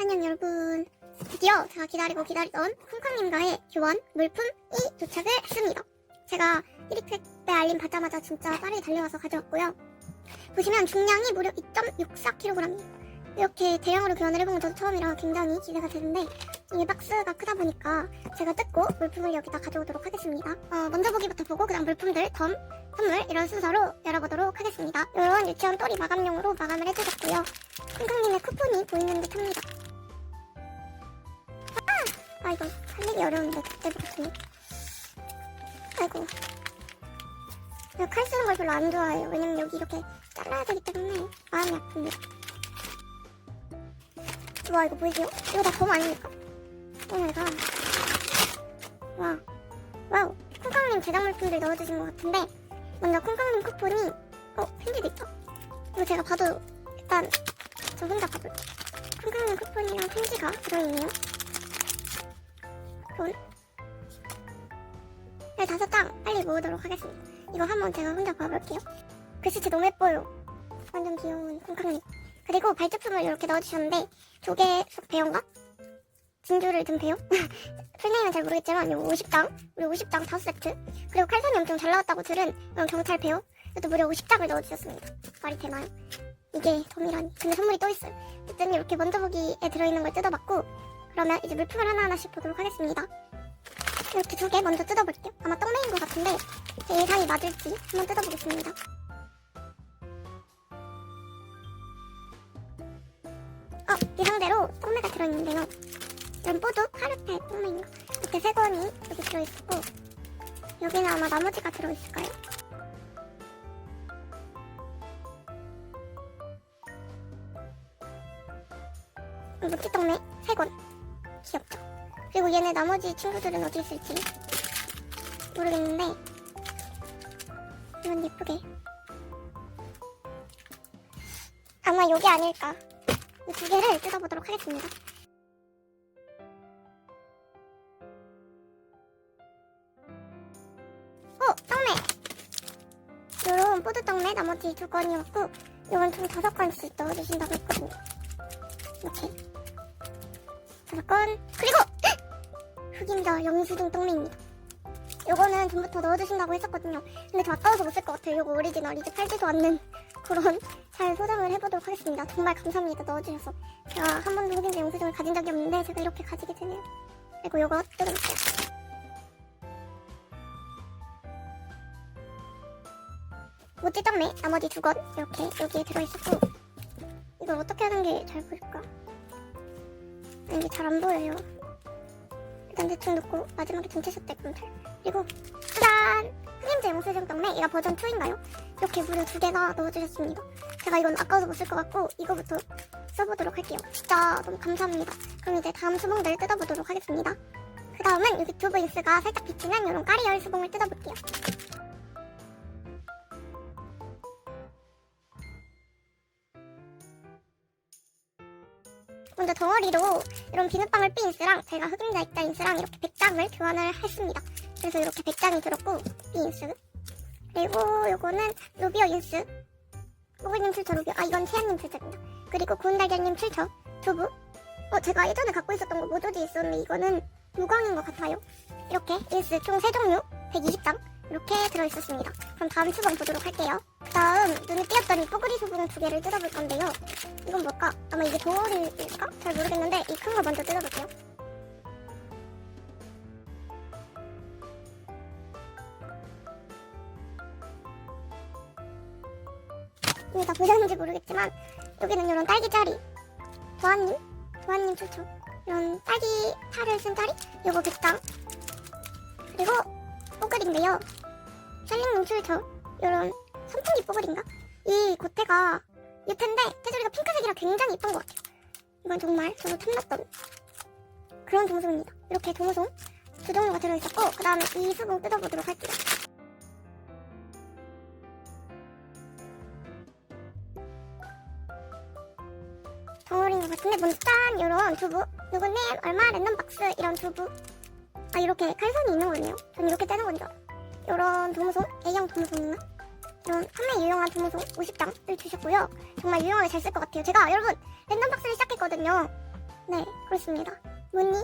안녕 여러분. 드디어 제가 기다리고 기다리던 콩콩님과의 교환 물품이 도착을 했습니다. 제가 1위 택배 알림 받자마자 진짜 빠르게 달려와서 가져왔고요. 보시면 중량이 무려 2.64kg이에요. 이렇게 대형으로 교환을 해본 건 저도 처음이라 굉장히 기대가 되는데 이 박스가 크다 보니까 제가 뜯고 물품을 여기다 가져오도록 하겠습니다. 어, 먼저 보기부터 보고 그다음 물품들, 덤, 선물 이런 순서로 열어보도록 하겠습니다. 이런 유치원 또리 마감용으로 마감을 해주셨고요. 콩콩님의 쿠폰이 보이는 듯 합니다. 아! 아 이거 살리기 어려운데 그때부터 아이고 칼 쓰는 걸 별로 안 좋아해요. 왜냐면 여기 이렇게 잘라야 되기 때문에 마음이 아픕니다. 와 이거 보이세요? 이거 다덤 아닙니까? 오마이갓 와 와우 콩콩님 제작 물품들 넣어주신 것 같은데 먼저 콩콩님 쿠폰이 어 편지도 있다 이거 제가 봐도 일단 저 혼자 봐볼게요 콩콩님 쿠폰이랑 편지가 들어있네요 그건 15장 빨리 모으도록 하겠습니다. 이거 한번 제가 혼자 봐볼게요. 글씨체 너무 예뻐요. 완전 귀여운 콩콩님 그리고 발제품을 이렇게 넣어주셨는데 조개 속 배연가? 진주를 든 배요? 풀네임은 잘 모르겠지만 요 50장 우리 50장 5세트. 그리고 칼선이 엄청 잘 나왔다고 들은 이런 경찰 배요 이것도 무려 50장을 넣어주셨습니다. 말이 되나요? 이게 덤이라니 근데 선물이 또 있어요. 어쨌든 이렇게 먼저 보기에 들어있는 걸 뜯어봤고 그러면 이제 물품을 하나하나씩 보도록 하겠습니다 이렇게 두 개 먼저 뜯어볼게요 아마 떡메인 것 같은데 제 예상이 맞을지 한번 뜯어보겠습니다 어, 이 상대로 떡메가 들어있는데요. 이런 뽀도 카르페 떡메인가? 이렇게 세 권이 여기 들어있고 여기는 아마 나머지가 들어있을까요? 무티 떡메 세 권. 귀엽죠? 그리고 얘네 나머지 친구들은 어디 있을지 모르겠는데 이건 예쁘게 아마 여기 아닐까 이 두 개를 뜯어보도록 하겠습니다. 어, 떡메! 요런 뽀드 떡메 나머지 두 건이었고, 요건 총 다섯 건씩 넣어주신다고 했거든요. 이렇게. 건. 그리고! 흑임자 영수증 떡메입니다. 요거는 전부터 넣어주신다고 했었거든요. 근데 저 아까워서 못 쓸 것 같아요. 요거 오리지널 이제 팔지도 않는 그런 잘 소장을 해보도록 하겠습니다. 정말 감사합니다. 넣어주셔서. 제가 한 번도 흑임자 영수증을 가진 적이 없는데 제가 이렇게 가지게 되네요. 그리고 요거 뜯어볼게요. 모찌 떡메 나머지 두 건 이렇게 여기에 들어있었고 이걸 어떻게 하는 게 잘 보일까? 아, 이게 잘 안 보여요. 일단 대충 넣고 마지막에 전체 샷 때끔 잘. 그리고 짜잔! 흑임자 영수증 떡메 이거 버전 2인가요? 이렇게 무려 두 개가 넣어주셨습니다. 제가 이건 아까워서 못 쓸 것 같고 이거부터 써보도록 할게요. 진짜 너무 감사합니다. 그럼 이제 다음 수봉들 뜯어보도록 하겠습니다. 그 다음은 여기 튜브 인스가 살짝 비치는 이런 까리열 수봉을 뜯어볼게요. 먼저 덩어리로 이런 비눗방울 삐 인스랑 제가 흑임자 액자 인스랑 이렇게 100장을 교환을 했습니다. 그래서 이렇게 100장이 들었고 삐 인스 그리고 요거는 루비오 인스 모글님 출처 루비오 아 이건 채연님 출처입니다. 그리고 구운달걀님 출처 두부 어 제가 예전에 갖고 있었던 거 모조지 있었는데 이거는 무광인 것 같아요. 이렇게 인스 총 3종류 120장 이렇게 들어있었습니다. 그럼 다음 수분 보도록 할게요. 그 다음 눈에 띄었던 이 뽀글이 수분 두 개를 뜯어볼 건데요. 이건 뭘까? 아마 이게 덩어리일까? 잘 모르겠는데 이 큰 거 먼저 뜯어볼게요. 이게 다 보셨는지 모르겠지만 여기는 이런 딸기짜리 도안님? 도안님 추천 이런 딸기 파를 쓴 짜리? 요거 100장 그리고 뽀글인데요 샬링님 출처 이런 선풍기 뽀글인가? 이 겉에가 유태인데 테두리가 핑크색이라 굉장히 예쁜 것 같아요. 이건 정말 저도 탐났던 그런 동송입니다. 이렇게 동송 두 종류가 들어있었고 그 다음에 이 수봉 뜯어보도록 할게요. 덩어리인 것 같은데 먼저 짠! 이런 두부. 누구님 얼마 랜덤 박스 이런 두부. 아 이렇게 칼선이 있는 거네요. 전 이렇게 떼는 건줄 알아 이런 도무송 A형 도무송인가 이런 판매 유용한 도무송 50장을 주셨고요 정말 유용하게 잘 쓸 것 같아요 제가 여러분 랜덤 박스를 시작했거든요 네, 그렇습니다. 문니?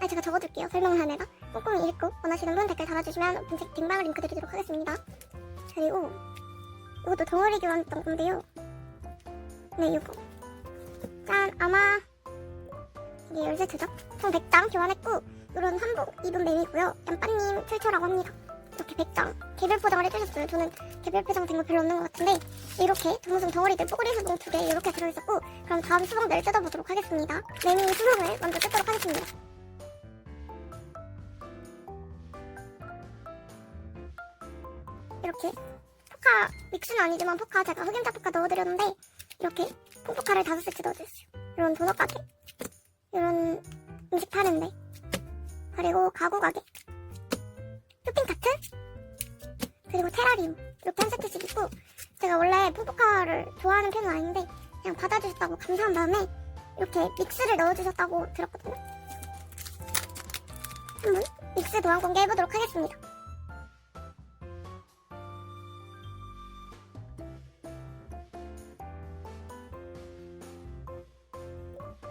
아, 제가 적어둘게요. 설명란에다. 꼼꼼히 읽고 원하시는 분 댓글 달아주시면 분색 딩방을 링크 드리도록 하겠습니다. 그리고 이것도 덩어리 교환했던 건데요. 네, 이거. 짠, 아마 이게 열쇠트죠? 총 100장 교환했고 이런 한복 입은 뱀이고요. 얀빠님 출처라고 합니다. 이렇게 100장 개별 포장을 해주셨어요. 저는 개별 포장 된 거 별로 없는 것 같은데 이렇게 동무송 덩어리들 뽀글이 수봉 두 개 이렇게 들어있었고 그럼 다음 수봉들을 뜯어보도록 하겠습니다. 매미 수봉을 먼저 뜯도록 하겠습니다. 이렇게 포카 믹스는 아니지만 포카 제가 흑임자 포카 넣어드렸는데 이렇게 콩포카를 다섯 세트 넣어주셨어요. 이런 도넛 가게, 이런 음식 파는데, 그리고 가구 가게, 쇼핑 카트, 그리고 테라리움 이렇게 한 세트씩 있고 제가 원래 콩포카를 좋아하는 편은 아닌데 그냥 받아주셨다고 감사한 다음에 이렇게 믹스를 넣어주셨다고 들었거든요. 한번 믹스 도안 공개 해보도록 하겠습니다.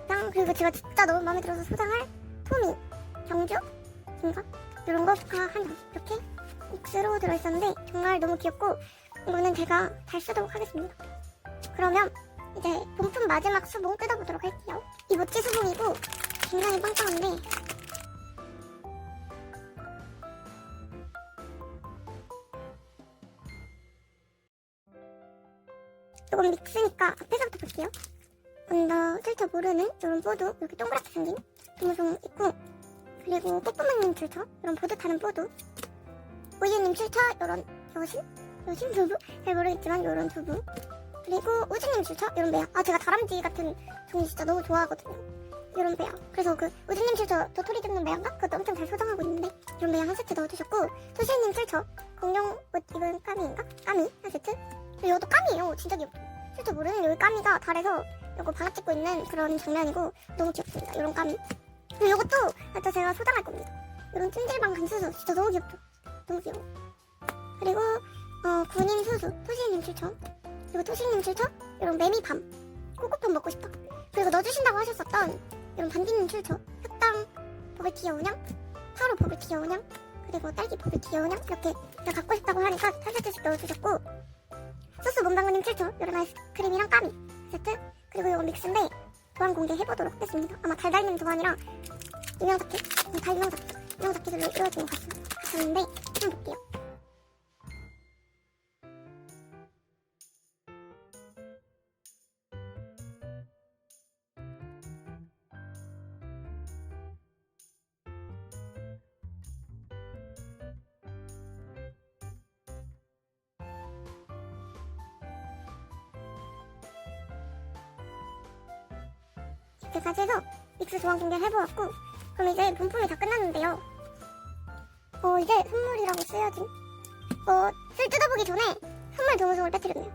짱 그리고 제가 진짜 너무 마음에 들어서 소장할 토미. 경주인가 이런 거 포카 한장 이렇게 믹스로 들어있었는데 정말 너무 귀엽고 이거는 제가 잘 쓰도록 하겠습니다. 그러면 이제 본품 마지막 수봉 뜯어보도록 할게요. 이 모찌 수봉이고 굉장히 빵빵한데 조금 믹스니까 앞에서부터 볼게요. 먼저 출처 모르는 이런 보드 이렇게 동그랗게 생긴 동무송 있고 그리고 뽀뽀맨님 출처? 이런 보드 타는 보드 우유님 출처? 이런 여신 여신 두부? 잘 모르겠지만 이런 두부. 그리고 우주님 출처? 이런 배야 아 제가 다람쥐 같은 종이 진짜 너무 좋아하거든요. 이런 배야 그래서 그 우주님 출처 도토리 줍는 배야인가? 그것도 엄청 잘 소장하고 있는데 이런 배야 한 세트 넣어주셨고 토시님 출처? 공룡 옷 입은 까미인가? 까미? 한 세트? 그리고 이것도 까미예요. 진짜 귀엽죠 출처 모르는 여기 까미가 달에서 이거 방학 찍고 있는 그런 장면이고 너무 귀엽습니다. 이런 까미 그리고 이것도 일단 제가 소장할 겁니다 이런 찜질방 간수수 진짜 너무 귀엽죠 너무 귀여워. 그리고 어, 군인 수수, 토시님 추천. 그리고 토시님 추천. 이런 매미밤. 꼬꼬밤 먹고 싶다. 그리고 넣어주신다고 하셨었던 이런 반디님 출처. 흑당 버블티 여운양, 타로 버블티 여운양, 그리고 딸기 버블티 여운양 이렇게 제가 갖고 싶다고 하니까 한 세트씩 넣어주셨고 소스 문방구님 출처. 이런 아이스크림이랑 까미 세트. 그리고 이거 믹스인데 도안 공개해보도록 하겠습니다. 아마 달달님 도안이랑 인형 자켓, 다 인형 자켓, 인형 자켓으로 이루어진 것 같습니다. 같았는데 한번 볼게요. 이렇게까지 해서 믹스 조합 공개를 해보았고 그럼 이제 본품이 다 끝났는데요. 어 이제 선물이라고 써야지. 어, 쓸 뜯어보기 전에 선물 도무송을 빼뜨렸네요.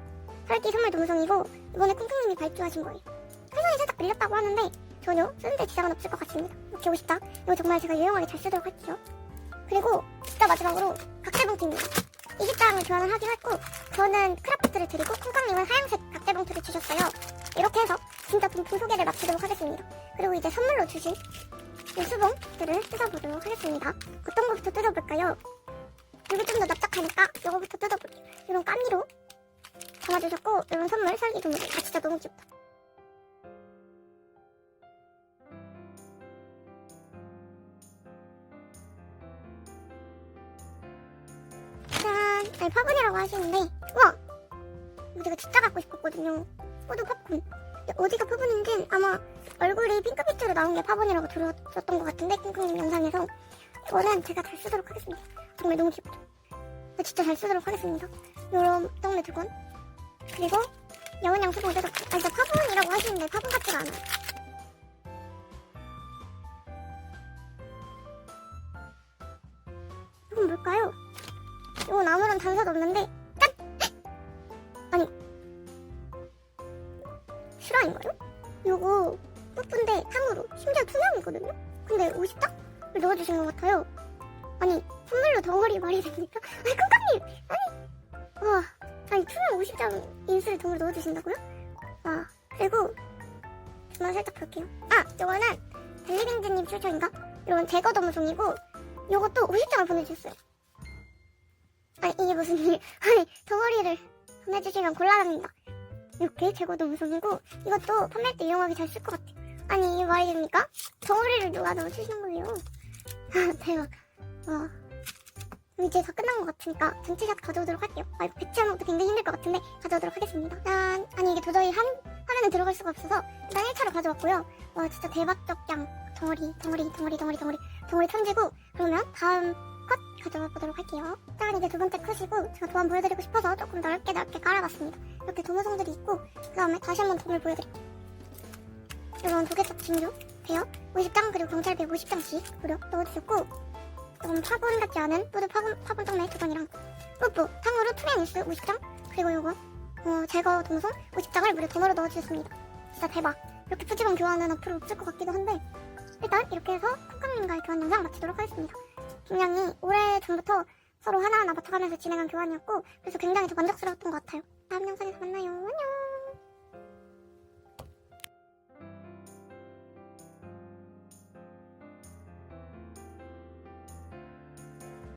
설기 선물 도무송이고 이번에 쿵쿵님이 발주하신 거예요. 회사에 살짝 빌렸다고 하는데 전혀 쓰는데 지장은 없을 것 같습니다. 이렇게 50장. 이거 정말 제가 유용하게 잘 쓰도록 할게요. 그리고 진짜 마지막으로 각대봉투입니다. 20장을 교환을 하긴 했고 저는 크라프트를 드리고 쿵쾅님은 하얀색 각대봉투를 주셨어요. 이렇게 해서 진짜 본품 소개를 마치도록 하겠습니다. 그리고 이제 선물로 주신 이 수봉들을 뜯어보도록 하겠습니다. 어떤 거부터 뜯어볼까요? 이게 좀더 납작하니까 이거부터 뜯어볼게요. 이런 까미로 담아주셨고 이런 선물 설기 동물 아 진짜 너무 귀엽다. 짠! 아니 파분이라고 하시는데 우와! 이거 제가 진짜 갖고 싶었거든요. 포도 팝콘. 어디가 파분인지 아마 얼굴이 핑크빛으로 나온 게 파분이라고 들었던 것 같은데 킹콩님 영상에서 이거는 제가 잘 쓰도록 하겠습니다. 정말 너무? 저 진짜 잘 쓰도록 하겠습니다. 요런 떡메 두 건. 그리고 여운양 수봉 뜯었고 아 진짜 파분이라고 하시는데 파분 같지가 않아요. 이건 뭘까요? 이건 아무런 단서도 없는데 주신 것 같아요 아니 선물로 덩어리 말이 됩니까? 아니 콩깍님 아니 와 아니 투명 50장 인수를 덩어리 넣어주신다고요? 와 그리고 저만 살짝 볼게요. 아, 요거는 델리빙즈님 출처인가? 이건 제거 도무송이고 요것도 50장을 보내주셨어요. 아니 이게 무슨 일? 아니 덩어리를 보내주시면 곤란합니다. 이렇게 제거 도무송이고 이것도 판매할 때 이용하기 잘 쓸 것 같아요. 아니 이게 말이 됩니까? 덩어리를 누가 넣어주시는 거예요? 아, 대박. 와. 이제 다 끝난 것 같으니까 전체샷 가져오도록 할게요. 아, 이거 배치하는 것도 굉장히 힘들 것 같은데 가져오도록 하겠습니다. 짠! 아니 이게 도저히 한 화면에 들어갈 수가 없어서 일단 1차로 가져왔고요. 와 진짜 대박적 양 덩어리 덩어리 덩어리 덩어리 덩어리 덩어리 천지고 그러면 다음 컷 가져와 보도록 할게요. 짠 이게 두 번째 컷이고 제가 도안 보여드리고 싶어서 조금 넓게 넓게 깔아봤습니다. 이렇게 도무성들이 있고 그 다음에 다시 한번 도을 보여드릴게요. 이런 두 개씩 진주 배어 50장 그리고 경찰배 50장씩 무려 넣어주셨고 조금 파분 같지 않은 뿌드 파분, 파분 떡메 두 번이랑 뿌뿌 탕후루 투명 뉴스 50장 그리고 요거 어, 제거 동송 50장을 무려 돈으로 넣어주셨습니다. 진짜 대박. 이렇게 푸지방 교환은 앞으로 없을 것 같기도 한데 일단 이렇게 해서 콩카님과의 교환 영상 마치도록 하겠습니다. 굉장히 오래 전부터 서로 하나하나 맞춰가면서 진행한 교환이었고 그래서 굉장히 더 만족스러웠던 것 같아요. 다음 영상에서 만나요. 안녕.